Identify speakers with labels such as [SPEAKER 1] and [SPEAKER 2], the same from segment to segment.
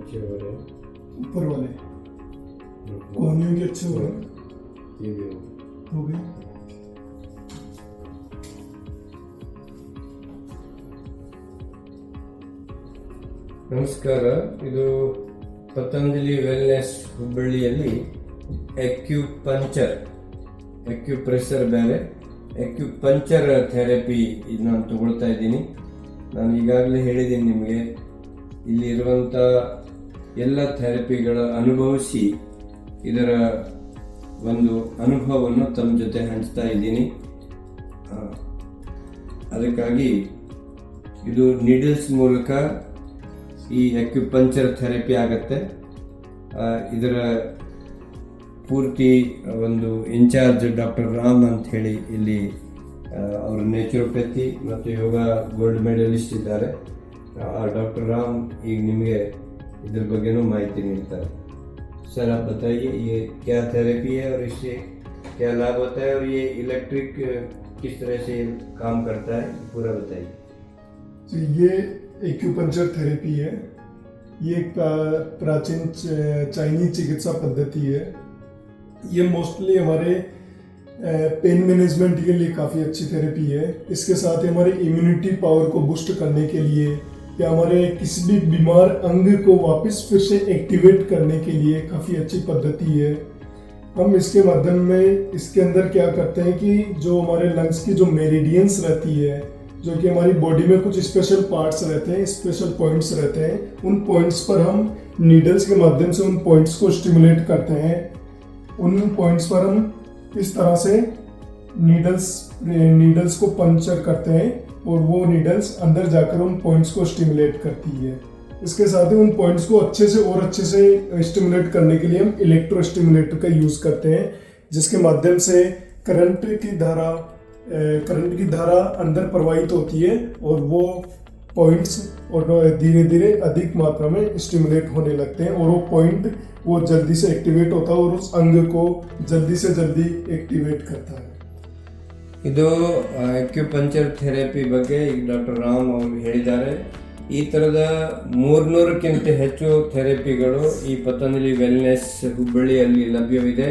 [SPEAKER 1] नीचे हो रहे हैं
[SPEAKER 2] ऊपर वाले
[SPEAKER 1] हम्म,
[SPEAKER 2] कोहनियों के अच्छे हो रहे हैं
[SPEAKER 1] ये भी हो
[SPEAKER 2] हो गए
[SPEAKER 1] ನಮಸ್ಕಾರ ಇದು ಪತಂಜಲಿ ವೆಲ್ನೆಸ್ ಹುಬ್ಬಳ್ಳಿಯಲ್ಲಿ ಎಕ್ಯುಪಂಚರ್ ಎಕ್ಯುಪ್ರೆಷರ್ ಬೇರೆ ಎಕ್ಯುಪಂಚರ್ ಥೆರಪಿ ಇದು ನಾನು ತಗೊಳ್ತಾ ಇದ್ದೀನಿ ನಾನು ಈಗಾಗಲೇ ಹೇಳಿದ್ದೀನಿ ನಿಮಗೆ ಇಲ್ಲಿರುವಂಥ ಎಲ್ಲ ಥೆರಪಿಗಳ ಅನುಭವಿಸಿ ಇದರ ಒಂದು ಅನುಭವವನ್ನು ತಮ್ಮ ಜೊತೆ ಹಂಚ್ತಾ ಇದ್ದೀನಿ. ಅದಕ್ಕಾಗಿ ಇದು ನೀಡಲ್ಸ್ ಮೂಲಕ ಈ ಅಕ್ಯುಪಂಚರ್ ಥೆರಪಿ ಆಗುತ್ತೆ. ಇದರ ಪೂರ್ತಿ ಒಂದು ಇನ್ಚಾರ್ಜ್ ಡಾಕ್ಟರ್ ರಾಮ್ ಅಂತ ಹೇಳಿ ಇಲ್ಲಿ ಅವರು ನೇಚುರೋಪತಿ ಮತ್ತು ಯೋಗ ಗೋಲ್ಡ್ ಮೆಡಲಿಸ್ಟ್ ಇದ್ದಾರೆ. ಆ, ಡಾಕ್ಟರ್ ರಾಮ್ ಈಗ ನಿಮಗೆ ಇದ್ರ ಬಗ್ಗೆನೂ ಮಾಹಿತಿ ನೀಡ್ತಾರೆ सर आप बताइए ये क्या थेरेपी है और इससे क्या लाभ होता है और ये इलेक्ट्रिक किस तरह से काम करता है पूरा बताइए
[SPEAKER 2] तो ये एक्यूपंचर थेरेपी है ये एक प्रा- प्राचीन च- चाइनीज चिकित्सा पद्धति है ये मोस्टली हमारे पेन मैनेजमेंट के लिए काफ़ी अच्छी थेरेपी है इसके साथ ही हमारे इम्यूनिटी पावर को बूस्ट करने के लिए या हमारे किसी भी बीमार अंग को वापस फिर से एक्टिवेट करने के लिए काफ़ी अच्छी पद्धति है। हम इसके माध्यम में इसके अंदर क्या करते हैं कि जो हमारे लंग्स की जो मेरिडियंस रहती है, जो कि हमारी बॉडी में कुछ स्पेशल पार्ट्स रहते हैं स्पेशल पॉइंट्स रहते हैं, उन पॉइंट्स पर हम नीडल्स के माध्यम से उन पॉइंट्स को स्टिमुलेट करते हैं। उन पॉइंट्स पर हम इस तरह से नीडल्स नीडल्स को पंचर करते हैं। और वो नीडल्स अंदर जाकर उन पॉइंट्स को स्टिमुलेट करती है। इसके साथ ही उन पॉइंट्स को अच्छे से और अच्छे से स्टिमुलेट करने के लिए हम इलेक्ट्रो स्टिमुलेटर का यूज़ करते हैं, जिसके माध्यम से करंट की धारा करंट की धारा अंदर प्रवाहित होती है और वो पॉइंट्स और धीरे धीरे अधिक मात्रा में स्टिमुलेट होने लगते हैं और वो पॉइंट वो जल्दी से एक्टिवेट होता है और उस अंग को जल्दी से जल्दी एक्टिवेट करता है।
[SPEAKER 1] ಇದು ಅಕ್ಯುಪಂಚರ್ ಥೆರಪಿ ಬಗ್ಗೆ ಈಗ ಡಾಕ್ಟರ್ ರಾಮ್ ಅವರು ಹೇಳಿದ್ದಾರೆ. ಈ ಥರದ ಮೂರ್ನೂರಕ್ಕಿಂತ ಹೆಚ್ಚು ಥೆರಪಿಗಳು ಈ ಪತಂಜಲಿ ವೆಲ್ನೆಸ್ ಹುಬ್ಬಳ್ಳಿಯಲ್ಲಿ ಲಭ್ಯವಿದೆ.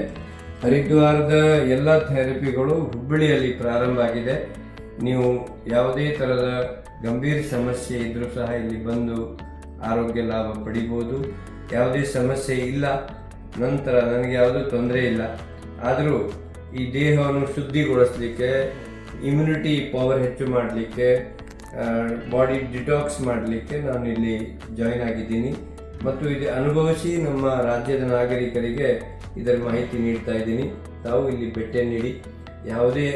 [SPEAKER 1] ಹರಿದ್ವಾರದ ಎಲ್ಲ ಥೆರಪಿಗಳು ಹುಬ್ಬಳ್ಳಿಯಲ್ಲಿ ಪ್ರಾರಂಭ ಆಗಿದೆ. ನೀವು ಯಾವುದೇ ಥರದ ಗಂಭೀರ ಸಮಸ್ಯೆ ಇದ್ದರೂ ಸಹ ಇಲ್ಲಿ ಬಂದು ಆರೋಗ್ಯ ಲಾಭ ಪಡಿಬೋದು. ಯಾವುದೇ ಸಮಸ್ಯೆ ಇಲ್ಲ, ನಂತರ ನನಗೆ ಯಾವುದೂ ತೊಂದರೆ ಇಲ್ಲ. ಆದರೂ ಈ ದೇಹವನ್ನು ಶುದ್ಧಿಗೊಳಿಸಲಿಕ್ಕೆ ಇಮ್ಯುನಿಟಿ ಪವರ್ ಹೆಚ್ಚು ಮಾಡಲಿಕ್ಕೆ ಬಾಡಿ ಡಿಟಾಕ್ಸ್ ಮಾಡಲಿಕ್ಕೆ ನಾನು ಇಲ್ಲಿ ಜಾಯಿನ್ ಆಗಿದ್ದೀನಿ. ಮತ್ತು ಇದು ಅನುಭವಿಸಿ ನಮ್ಮ ರಾಜ್ಯದ ನಾಗರಿಕರಿಗೆ ಇದರ ಮಾಹಿತಿ ನೀಡ್ತಾ ಇದ್ದೀನಿ. ತಾವು ಇಲ್ಲಿ ಭೇಟಿ ನೀಡಿ. ಯಾವುದೇ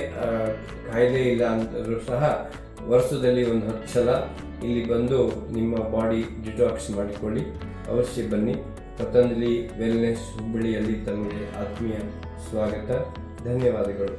[SPEAKER 1] ಕಾಯಿಲೆ ಇಲ್ಲ ಅಂತಂದರೂ ಸಹ ವರ್ಷದಲ್ಲಿ ಒಂದು ಹತ್ತು ಸಲ ಇಲ್ಲಿ ಬಂದು ನಿಮ್ಮ ಬಾಡಿ ಡಿಟಾಕ್ಸ್ ಮಾಡಿಕೊಳ್ಳಿ. ಅವಶ್ಯ ಬನ್ನಿ. ಪತಂಜಲಿ ವೆಲ್ನೆಸ್ ಹುಬ್ಬಳ್ಳಿಯಲ್ಲಿ ತಮಗೆ ಆತ್ಮೀಯ ಸ್ವಾಗತ. ಧನ್ಯವಾದಗಳು